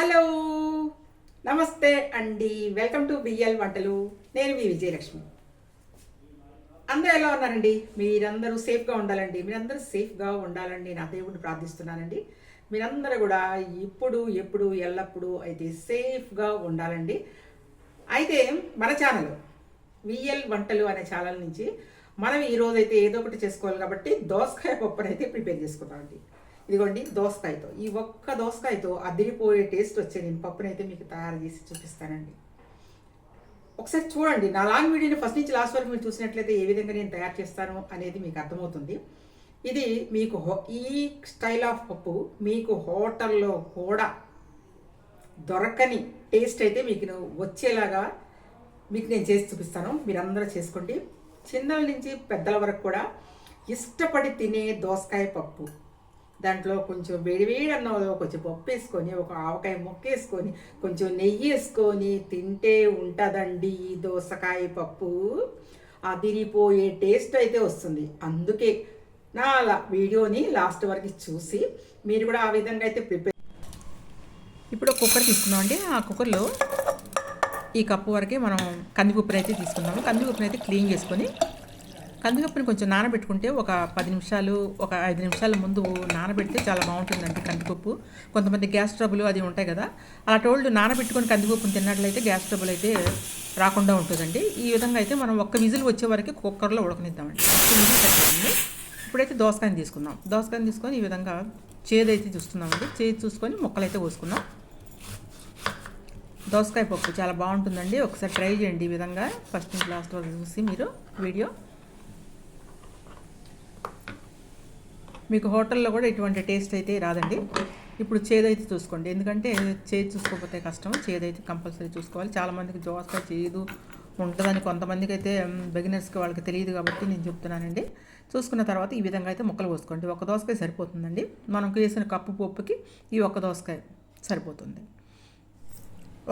Hello. నమస్తే అండి. Welcome to BL వంటలు. నేను మీ విజయలక్ష్మి. అందరూ ఎలా ఉన్నారండి? మీరందరూ సేఫ్గా ఉండాలండి. మీరందరూ సేఫ్గా ఉండాలండి. నా దేవుడిని ప్రార్థిస్తున్నానండి. మీరందరూ కూడా ఇప్పుడు ఎప్పుడు ఎల్లప్పుడూ అయితే సేఫ్గా ఉండాలండి. అయితే మన ఛానల్ విఎల్ వంటలు అనే ఛానల్ నుంచి మనం ఈరోజైతే ఏదో ఒకటి చేసుకోవాలి కాబట్టి దోసకాయ పప్పును అయితే ప్రిపేర్ చేసుకున్నామండి ఇదిగోండి దోసకాయతో. ఈ ఒక్క దోసకాయతో అదిరిపోయే టేస్ట్ వచ్చే నేను పప్పునైతే మీకు తయారు చేసి చూపిస్తానండి. ఒకసారి చూడండి నా లాంగ్ వీడియోని ఫస్ట్ నుంచి లాస్ట్ వరకు మీరు చూసినట్లయితే ఏ విధంగా నేను తయారు చేస్తాను అనేది మీకు అర్థమవుతుంది. ఇది మీకు హో- ఈ స్టైల్ ఆఫ్ పప్పు మీకు హోటల్లో కూడా దొరకని టేస్ట్ అయితే మీకు వచ్చేలాగా మీకు నేను చేసి చూపిస్తాను. మీరందరూ చేసుకోండి. చిన్నల నుంచి పెద్దల వరకు కూడా ఇష్టపడి తినే దోసకాయ పప్పు. దాంట్లో కొంచెం వేడివేడి అన్నంలో కొంచెం పప్పు వేసుకొని ఒక ఆవకాయ ముక్క వేసుకొని కొంచెం నెయ్యి వేసుకొని తింటే ఉంటుందండి ఈ దోసకాయ పప్పు. అదిరిపోయే టేస్ట్ అయితే వస్తుంది. అందుకే నా వీడియోని లాస్ట్ వరకు చూసి మీరు కూడా ఆ విధంగా అయితే ప్రిపేర్ ఇప్పుడు కుక్కర్ తీసుకున్నాం అండి. ఆ కుక్కర్లో ఈ కప్పు వరకే మనం కందిపప్పుని అయితే తీసుకున్నాము కందిపప్పుని అయితే క్లీన్ చేసుకొని కందిపప్పుని కొంచెం నానబెట్టుకుంటే ఒక పది నిమిషాలు ఒక ఐదు నిమిషాల ముందు నానబెడితే చాలా బాగుంటుందండి కందిపప్పు. కొంతమంది గ్యాస్ ట్రబుల్ అది ఉంటాయి కదా. అలాంటి వాళ్ళు నానబెట్టుకొని కందిపప్పును తిన్నట్లయితే గ్యాస్ ట్రబుల్ అయితే రాకుండా ఉంటుందండి. ఈ విధంగా అయితే మనం ఒక్క విజిల్ వచ్చే వరకు కుక్కర్లో ఉడకనిద్దామండి. ఒక్క విజిల్ ఇప్పుడైతే దోసకాయని తీసుకుందాం. దోసకాయని తీసుకొని ఈ విధంగా చేదైతే చూస్తున్నామండి. చేదు చూసుకొని ముక్కలైతే పోసుకుందాం దోసకాయ పప్పు చాలా బాగుంటుందండి. ఒకసారి ట్రై చేయండి ఈ విధంగా. ఫస్ట్ నుంచి లాస్ట్ వరకు చూసి మీరు వీడియో మీకు హోటల్లో కూడా ఇటువంటి టేస్ట్ అయితే రాదండి. ఇప్పుడు చేదైతే చూసుకోండి. ఎందుకంటే చేదు చూసుకోకపోతే కష్టం. చేదైతే కంపల్సరీ చూసుకోవాలి. చాలామందికి దోసకాయ చేదు ఉంటుందని కొంతమందికి అయితే బిగినర్స్కి వాళ్ళకి తెలియదు కాబట్టి నేను చెప్తున్నానండి. చూసుకున్న తర్వాత ఈ విధంగా అయితే ముక్కలు పోసుకోండి ఒక దోసకాయ సరిపోతుందండి. మనం వేసిన కప్పు పప్పుకి ఈ ఒక్క దోసకాయ సరిపోతుంది.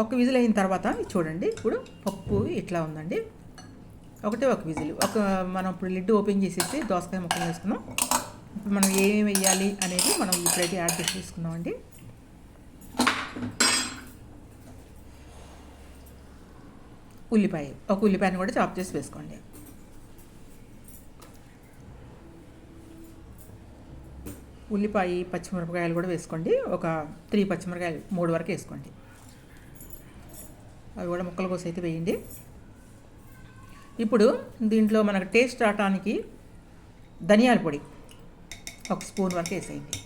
ఒక విజిల్ అయిన తర్వాత చూడండి. ఇప్పుడు పప్పు ఇట్లా ఉందండి. ఒకటే ఒక విజిల్. ఒక మనం ఇప్పుడు లిడ్ ఓపెన్ చేసేసి దోసకాయ ముక్కలు వేసుకున్నాం. మనం ఏమేమి వేయాలి అనేది మనం ఇప్పుడైతే యాడ్ చేసి తీసుకుందామండి. ఉల్లిపాయ ఒక ఉల్లిపాయను కూడా చాప్ చేసి వేసుకోండి. ఉల్లిపాయ పచ్చిమిరపకాయలు కూడా వేసుకోండి. ఒక త్రీ పచ్చిమిరపకాయలు మూడు వరకు వేసుకోండి. అవి కూడా ముక్కల కోసం అయితే వేయండి. ఇప్పుడు దీంట్లో మనకు టేస్ట్ రావటానికి ధనియాల పొడి. ఒక స్పూన్ వరకు వేసేయండి.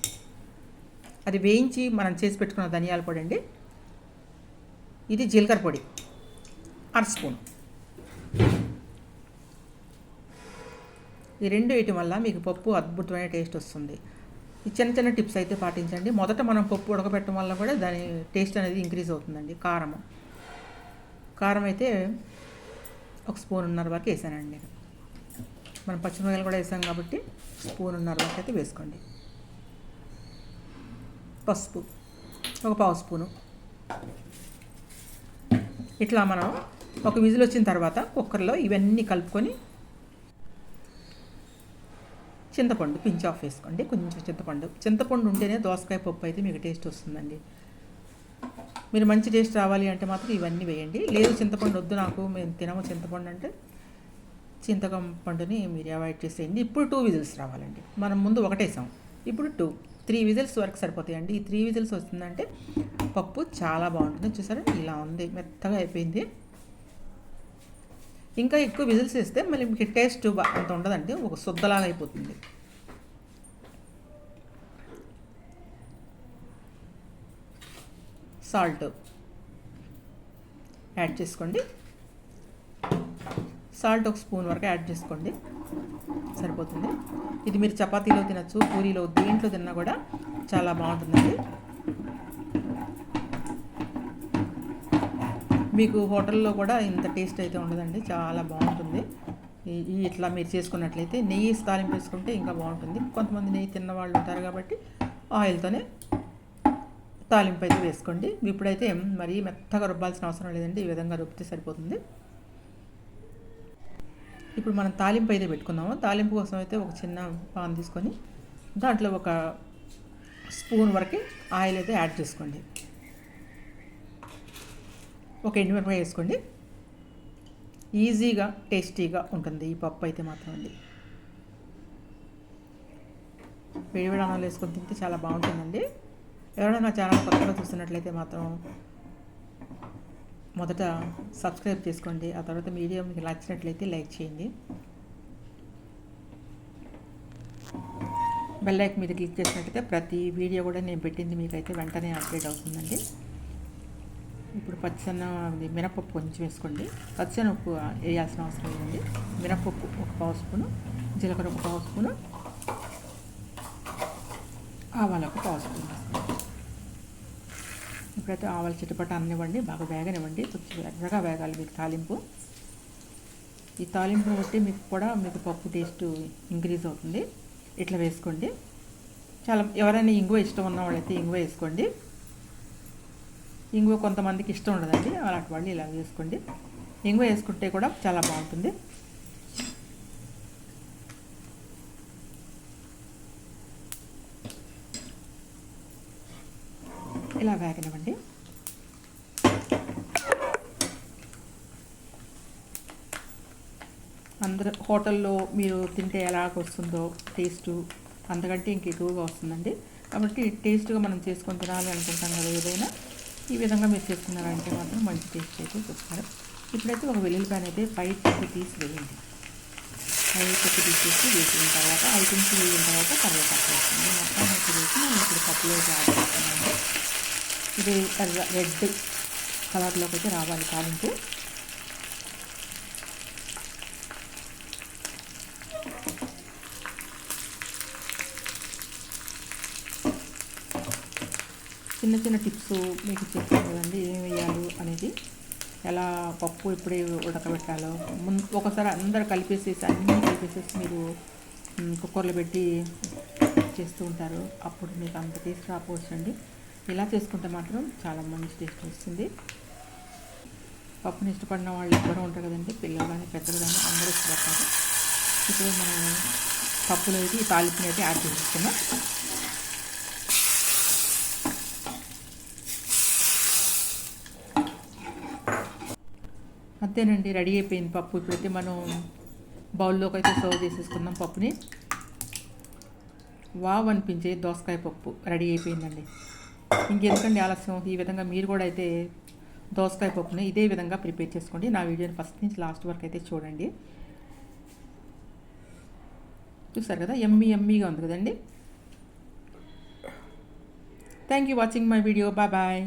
అది వేయించి మనం చేసి పెట్టుకున్న ధనియాల పొడి అండి. ఇది జీలకర్ర పొడి. అర స్పూన్. ఈ రెండు వేయటం వల్ల మీకు పప్పు అద్భుతమైన టేస్ట్ వస్తుంది. ఈ చిన్న చిన్న టిప్స్ అయితే పాటించండి. మొదట మనం పప్పు ఉడకబెట్టడం వల్ల కూడా దాని టేస్ట్ అనేది ఇంక్రీజ్ అవుతుందండి కారం కారం అయితే ఒక స్పూన్ ఉన్నర వరకు వేసానండి నేను. మనం పచ్చిమిరపకాయలు కూడా వేసాం కాబట్టి స్పూన్ ఉన్నర వరకు అయితే వేసుకోండి. పసుపు ఒక పావు స్పూను. ఇట్లా మనం ఒక విజిల్ వచ్చిన తర్వాత కుక్కర్లో ఇవన్నీ కలుపుకొని చింతపండు పించ్ ఆఫ్ వేసుకోండి. కొంచెం చింతపండు. చింతపండు ఉంటేనే దోసకాయ పప్పు అయితే మీకు టేస్ట్ వస్తుందండి. మీరు మంచి టేస్ట్ రావాలి అంటే మాత్రం ఇవన్నీ వేయండి. లేదు చింతపండు వద్దు నాకు మేము తినము చింతపండు అంటే. చింతపండుని మీరు అవాయిడ్ చేసేయండి ఇప్పుడు టూ విజిల్స్ రావాలండి. మనం ముందు ఒకటేసాం ఇప్పుడు టూ త్రీ విజిల్స్ వరకు సరిపోతాయండి. ఈ త్రీ విజిల్స్ వస్తుందంటే పప్పు చాలా బాగుంటుంది. చూసారా? ఇలా ఉంది. మెత్తగా అయిపోయింది. ఇంకా ఎక్కువ విజిల్స్ వేస్తే మళ్ళీ మీకు టేస్ట్ అంత ఉండదండి. ఒక శుద్ధలాగా అయిపోతుంది. సాల్ట్ యాడ్ చేసుకోండి. సాల్ట్ ఒక స్పూన్ వరకు యాడ్ చేసుకోండి. సరిపోతుంది. ఇది మీరు చపాతీలో తినచ్చు పూరీలో దేంట్లో తిన్నా కూడా చాలా బాగుంటుందండి మీకు హోటల్లో కూడా ఇంత టేస్ట్ అయితే ఉండదండి. చాలా బాగుంటుంది. ఈ- ఇట్లా మీరు చేసుకున్నట్లయితే నెయ్యి తాలింపు వేసుకుంటే ఇంకా బాగుంటుంది. కొంతమంది నెయ్యి తిన్న వాళ్ళు ఉంటారు కాబట్టి ఆయిల్తోనే తాలింపు అయితే వేసుకోండి. ఇప్పుడైతే మరీ మెత్తగా రుబ్బాల్సిన అవసరం లేదండి. ఈ విధంగా రుబ్బితే సరిపోతుంది. ఇప్పుడు మనం తాలింపు అయితే పెట్టుకుందాము. తాలింపు కోసం అయితే ఒక చిన్న పాన్ తీసుకొని దాంట్లో ఒక స్పూన్ వరకు ఆయిల్ అయితే యాడ్ చేసుకోండి. ఒక ఎండుమిరపకాయ వేసుకోండి. ఈజీగా టేస్టీగా ఉంటుంది. ఈ పప్పు అయితే మాత్రం అండి. వేడివేడి అన్నంలో వేసుకొని తింటే చాలా బాగుంటుందండి. ఎవరైనా నా ఛానల్ కొత్తగా చూస్తున్నట్లయితే మాత్రం మొదట సబ్స్క్రైబ్ చేసుకోండి. ఆ తర్వాత వీడియో మీకు నచ్చినట్లయితే లైక్ చేయండి. బెల్ లైక్ మీద క్లిక్ చేసినట్లయితే ప్రతి వీడియో కూడా నేను పెట్టింది మీకైతే వెంటనే అప్డేట్ అవుతుందండి. ఇప్పుడు పచ్చన్న అది మినపప్పు కొంచెం వేసుకోండి. పచ్చనప్పు వేయాల్సిన అవసరం లేదండి. మినపప్పు ఒక పావు స్పూను జీలకర్ర ఒక పావు స్పూను ఆవాలు ఒక పావు స్పూన్. ఇప్పుడైతే ఆవాలు చిటపట అన్నివ్వండి బాగా వేగనివ్వండి. కొంచెం ఎర్రగా వేగాలి మీకు తాలింపు. ఈ తాలింపు బట్టి మీకు కూడా మీకు పప్పు టేస్ట్ ఇంక్రీజ్ అవుతుంది. ఇట్లా వేసుకోండి. చాలా ఎవరైనా ఇంగువ ఇష్టం ఉన్న వాళ్ళైతే ఇంగువ వేసుకోండి. ఇంగువ కొంతమందికి ఇష్టం ఉండదండి అలాంటి వాళ్ళు ఇలా వేసుకోండి. ఇంగువ వేసుకుంటే కూడా చాలా బాగుంటుంది. ఇలా వేగనివ్వండి. అందరూ హోటల్లో మీరు తింటే ఎలాగ వస్తుందో టేస్ట్ అంతకంటే ఇంక ఎక్కువగా వస్తుందండి. కాబట్టి టేస్ట్గా మనం చేసుకొని తినాలి అనుకుంటాం కదా ఏదైనా. ఈ విధంగా మీరు చేసుకున్నారంటే మాత్రం మంచి టేస్ట్ అయితే చూస్తారు. ఇప్పుడైతే ఒక వెల్లుల్లిపాయను అయితే పైకి చెక్కు తీసి వేయండి. పై చెక్కు తీసేసి వేసిన తర్వాత ఐటమ్స్ వేసిన తర్వాత కరివేపాకు వేస్తుంది మొత్తం వేసి మనం ఇప్పుడు కప్పులో యాడ్ ఇది రెడ్ కలర్లోకి అయితే రావాలి తాలింపు చిన్న చిన్న టిప్స్ మీకు చెప్తాను కదండి ఏం వేయాలి అనేది. ఎలా పప్పు ఇప్పుడే ఉడకబెట్టాలో. ముందు ఒకసారి అందరు కలిపేసేసి అన్నీ కలిపేసేసి మీరు కుక్కర్లో పెట్టి చేస్తూ ఉంటారు. అప్పుడు మీకు అంత టేస్ట్ రాకపోవచ్చండి. ఇలా చేసుకుంటే మాత్రం చాలా మంచి టేస్ట్ వస్తుంది. పప్పుని ఇష్టపడిన వాళ్ళు ఎవ్వరూ ఉంటారు కదండి. పిల్లలు కానీ పెద్దలు కానీ అందరూ ఇష్టపడతారు. ఇప్పుడు మనం పప్పులో అయితే ఈ తాలింపుని అయితే యాడ్ చేసుకున్నాం అంతేనండి రెడీ అయిపోయింది పప్పు. ఇప్పుడైతే మనం బౌల్లోకి అయితే సర్వ్ చేసేసుకుందాం పప్పుని. వావ్ అనిపించే దోసకాయ పప్పు రెడీ అయిపోయిందండి. ఇంకెందుకండి ఆలస్యం? ఈ విధంగా మీరు కూడా అయితే దోసకాయ పప్పుని ఇదే విధంగా ప్రిపేర్ చేసుకోండి. నా వీడియోని ఫస్ట్ నుంచి లాస్ట్ వరకు అయితే చూడండి. చూసారు కదా? ఎమ్మీ ఎమ్మీగా ఉంది కదండి? Thank you watching my video bye bye